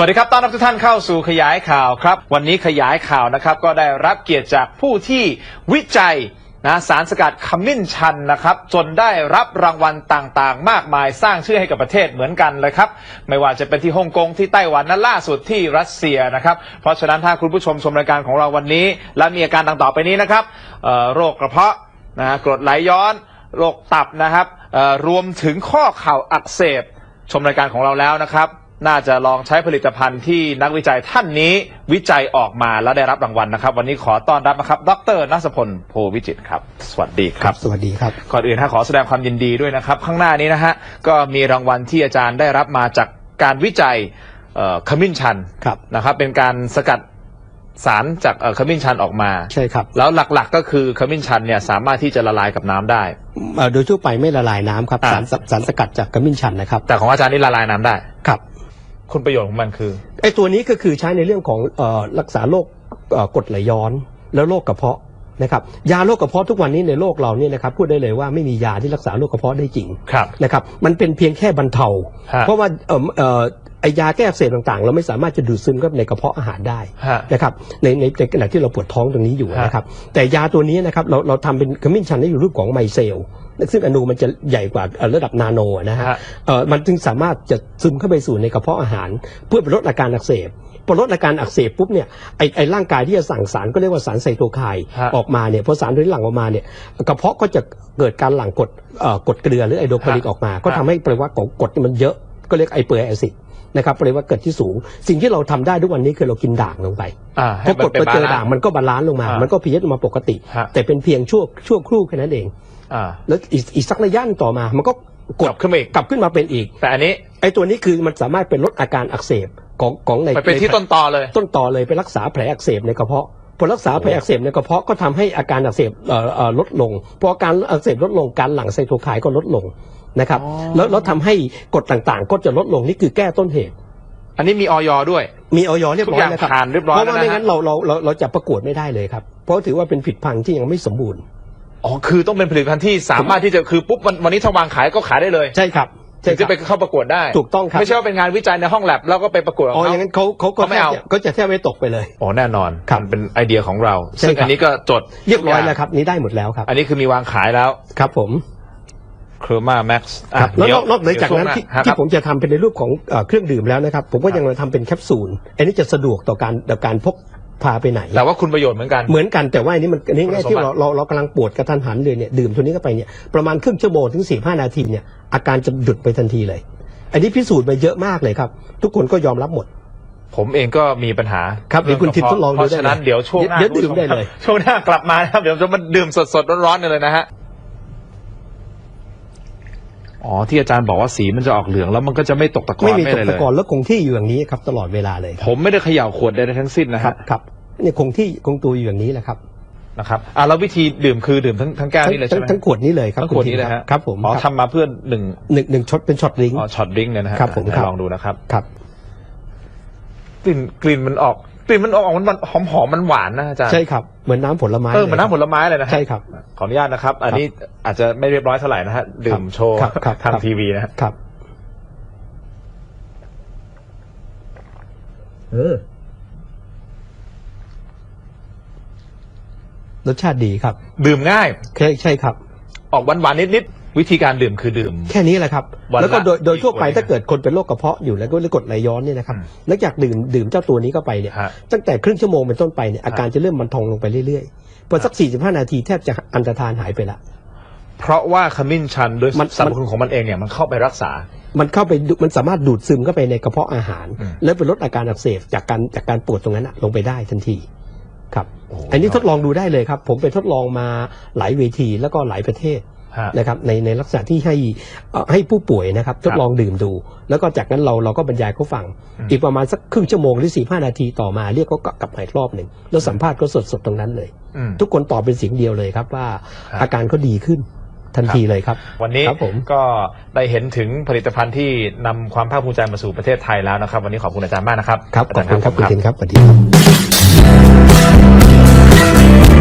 สวัสดีครับ ต้อนรับทุกท่านเข้าสู่ขยายข่าวครับ วันนี้ขยายข่าวนะครับ ก็ได้รับเกียรติจากผู้ที่วิจัยนะสารสกัดขมิ้นชันนะครับ จนได้รับรางวัลต่างๆ มากมายสร้างชื่อให้กับประเทศเหมือนกันเลยครับ ไม่ว่าจะเป็นที่ฮ่องกงที่ไต้หวันและล่าสุดที่รัสเซียนะครับ เพราะฉะนั้นถ้าคุณผู้ชมชมรายการของเราวันนี้ และมีอาการดังต่อไปนี้นะครับโรคกระเพาะนะฮะกรดไหลย้อนโรคตับนะครับรวมถึงข้อเข่าอักเสบชมรายการของเราแล้วนะครับ น่าจะลองใช้ผลิตภัณฑ์ที่นักวิจัยท่านนี้วิจัยออกมาและได้รับรางวัลนะครับ วันนี้ขอต้อนรับนะครับ ดรนัสพลโพวิจิตรครับ สวัสดีครับ สวัสดีครับ ก่อนอื่นฮะขอแสดงความยินดีด้วยนะครับ ข้างหน้านี้นะฮะก็มีรางวัลที่อาจารย์ได้รับมาจากการวิจัยเอ่อขมิ้นชันครับนะครับ เป็นการสกัดสารจากเอ่อขมิ้นชันออกมาใช่ครับ แล้วหลักๆก็คือขมิ้นชันเนี่ยสามารถที่จะละลายกับน้ำได้เอ่อโดยทั่วไปไม่ละลายน้ำครับอ่าสารสสารสกัดจากขมิ้นชันนะครับ แต่ของอาจารย์นี่ละลายน้ำได้ครับ คุณประโยชน์ของมันคือไอ้ตัวนี้ก็คือใช้ในเรื่องของเอ่อรักษาโรคเอ่อกรดไหลย้อนแล้วโรคกระเพาะนะครับยาโรคกระเพาะทุกวันนี้ในโลกเราเนี่ยนะครับพูดได้เลยว่าไม่มียาที่รักษาโรคกระเพาะได้จริงครับ นะครับมันเป็นเพียงแค่บรรเทา ฮะ เพราะว่าเอ่อเอ่อ ไอยาแก้อักเสบต่างๆ เราไม่สามารถจะดูดซึมเข้าไปในกระเพาะอาหารได้ฮะ นะครับในในในขณะที่เราปวดท้องตรงนี้อยู่ฮะ นะครับ แต่ยาตัวนี้นะครับเราเราทำเป็นขมิ้นชันได้อยู่รูปของไมเซลซึ่งอนูมันจะใหญ่กว่าเอ่อระดับนาโนนะฮะ ฮะ เอ่อมันจึงสามารถจะซึมเข้าไปสู่ในกระเพาะอาหาร เพื่อไปลดอาการอักเสบพอลดอาการอักเสบปุ๊บเนี่ยไอไอร่างกายที่จะสั่งสารก็เรียกว่าสารไซโตไคน์ฮะออกมาเนี่ยพอสารตัวนี้หลั่งออกมาเนี่ยกระเพาะก็จะเกิดการหลั่งกรดเอ่อกรดเกลือหรือไอโดรคลิกออกมา ก็ทำให้ปริมาณของกรดมันเยอะก็เรียกไอเปอร์แอซิด นะครับปริมาณเกิดที่สูง สิ่งที่เราทำได้ทุกวันนี้คือเรากินด่างลงไปอ่าพอกดไปเจอด่างมัมันก็บาลานซ์ลงมาอ่ามัมันก็พีเอชมาปกติฮะแต่เป็นเพียงชั่วชั่วครู่แค่นั้นเองอ่าแล้วอีกอีกสักระยะหนึ่งต่อมามันก็กกดลับขึ้นมาอีกกลับขึ้นมาเป็นอีก แต่อันนี้ไอ้ตัวนี้คือมันสามารถเป็นลดอาการอักเสบของของในไปเป็นที่ใต้นตอเลย ต้นต่อเลยไปรักษาแผลอักเสบในกระเพาะพอรักษาแผลอักเสบในกระเพาะก็ทำให้อาการอักเสบเอ่อเอ่อลดลงพออาการอักเสบลดลงการหลั่งไซโตไคน์ก็ลดลง นะครับอ๋อแล้วแล้วทำให้กรดต่างๆ ก็จะลดลงนี่คือแก้ต้นเหตุ อันนี้มีออยด้วย มีออยเรียบทุกร้ออยย่างนะครับผ่านเรียบร้อยเพราะแล้วว่านะไม่ฮะงั้นเราเราเราเราจะประกวดไม่ได้เลยครับ เพราะถือว่าเป็นผิดพังที่ยังไม่สมบูรณ์ อ๋อคือต้องเป็นผลิตภัณฑ์ที่สามารถที่จะคือปุ๊บวันวันนี้ถ้าวางขายก็ขายได้เลยใช่ครับถึใช่งคจะรับ ไปเข้าประกวดได้ถูกต้องครับ ไม่ใช่ว่าเป็นงานวิจัยในห้องแลบแล้วก็ไปประกวดของอ๋ออเขาย่างนั้นเขาเขาก็เขาไม่เอาแทบจะก็จะแทบไม่ตกไปเลย อ๋อแน่นอนครับมันเป็นไอเดียของเรา ใช่ซึ่งครับ อันนี้ก็จดเรียบร้อยทุกางแล้วครับนี่ได้หมดแล้วครับ อันนี้คือมีวางขายแล้ว ครับผม เคอร์มาแม็กซ์ครับแล้วนอกนอกเหนือจากนั้นที่ที่ผมมจะทำเป็นในรูปของเอ่อเครื่องดื่มแล้วนะครับ ผมก็ยังมาทำเป็นแคปซูล อันนี้จะสะดวกต่อการต่อการพกพาไปไหน แต่ว่าคุณประโยชน์เหมือนกัน เหมือนกันแต่ว่าอันนี้มันอันนี้คุณง่ายสมที่บัติเราเราเรากำลังปวดกระทันหันเลยเนี่ยดื่มตัวนี้เข้าไปเนี่ยประมาณครึ่งชั่วโมงถึงสี่ห้านาทีเนี่ยอาการจะหยุดไปทันทีเลย อันนี้พิสูจน์มาเยอะมากเลยครับ ทุกคนก็ยอมรับหมด ผมเองก็มีปัญหาครับเดี๋ยวคุณทิพย์ทดลองดูเพราะฉะนั้นได้เลยเดี๋ยวช่วงหน้าเดี๋ยวดื่มได้เลย ช่วงหน้ากลับมานะครับเดี๋ยวจะมาดื่มสดๆร้อนๆกันเลยนะฮะ อ๋อที่อาจารย์บอกว่าสีมันจะออกเหลืองแล้วมันก็จะไม่ตกตะกอนไม่มีตอะกรเลตะยกอนแล้วคงที่อยู่อย่างนี้ครับตลอดเวลาเลยครับผมไม่ได้เขย่าขวดใดๆทั้งสิ้นนะครัฮะบครับเนี่ยคงที่คงตัวอยู่อย่างนี้แหละครับนะครับอ่าแล้ววิธีดื่มคือดื่มทั้งทั้งแก้วทั้งนี่เลยใช่ทั้งไหมทั้งขวดนี้เลยครับทั้งขวดณทินี้พย์เลยฮะครับผมอ๋อครับทำมาเพื่อหนึ่งหนึ่งหนึ่งช็อตเป็นช็อตลิงก์ อ๋อช็อตดริงก์เนี่ยนะฮะครับผมให้ครับ ลองดูนะครับ ครับ กลิ่นกลิ่นมันออก กลิ่นมันออกมันหอมหอมๆมันหวานนะอาจารย์ใช่ครับเหมือนน้ำผลไม้เออเหมันลยน้ำผลไม้เลยนะฮะใช่ครับ ขออนุญาตนะครับ อันนี้อาจจะไม่เรียบร้อยเท่าไหร่นะฮะดื่มโชว์ครับครับทางครับทีวีนะฮะครับเออรสชาติดีครับ ดื่มง่ายใช่ใช่ครับ ออกหวานๆนิดๆ วิธีการดื่มคือดื่ม แค่นี้แหละครับ วันละแล้วก็โดยโดยทั่วไปกี่ขวดถ้าเกิดคนเป็นโรคกระเพาะอยู่แล้วก็กรดไหลย้อนเนี่ยนะครับอืมหลังจากดื่มดื่มเจ้าตัวนี้เข้าไปเนี่ยฮะ ตั้งแต่ครึ่งชั่วโมงเป็นต้นไปเนี่ยอาการจะเริ่มบรรทองลงไปเรื่อยๆพอสัก 45 นาทีแทบจะอันตรธานหายไปละ เพราะว่าขมิ้นชันโดยมันสรรพคุณของมันเองเนี่ยมันเข้าไปรักษา มันเข้าไปดูมันสามารถดูดซึมเข้าไปในกระเพาะอาหาร อืมแล้วไปลดอาการอักเสบจากการจากการปวดตรงนั้นอะลงไปได้ทันทีครับ โอ้โห อันนี้ทดลองดูได้เลยครับ ผมไปทดลองมาหลายเวทีแล้วก็หลายประเทศฮะ นะครับในในลักษณะที่ให้เอ่อให้ผู้ป่วยนะครับทดลองดื่มดู แล้วก็จากนั้นเราเราก็บรรยายเขาฟังอืมอีกประมาณสักครึ่งชั่วโมงหรือสี่ห้านาทีต่อมาเรียกเขากลับมาอีกรอบหนึ่งแล้วสัมภาษณ์ก็สดสดๆตรงนั้นเลยอืมทุกคนตอบเป็นเสียงเดียวเลยครับว่าครับอาการเขาดีขึ้นทันทีเลยครับ วันนี้ครับผมก็ได้เห็นถึงผลิตภัณฑ์ที่นำความภาคภูมิใจมาสู่ประเทศไทยแล้วนะครับ วันนี้ขอบคุณอาจารย์มากนะครับครับขอบคุณครับาคุณจาย์เทนครับสวัสดีครับ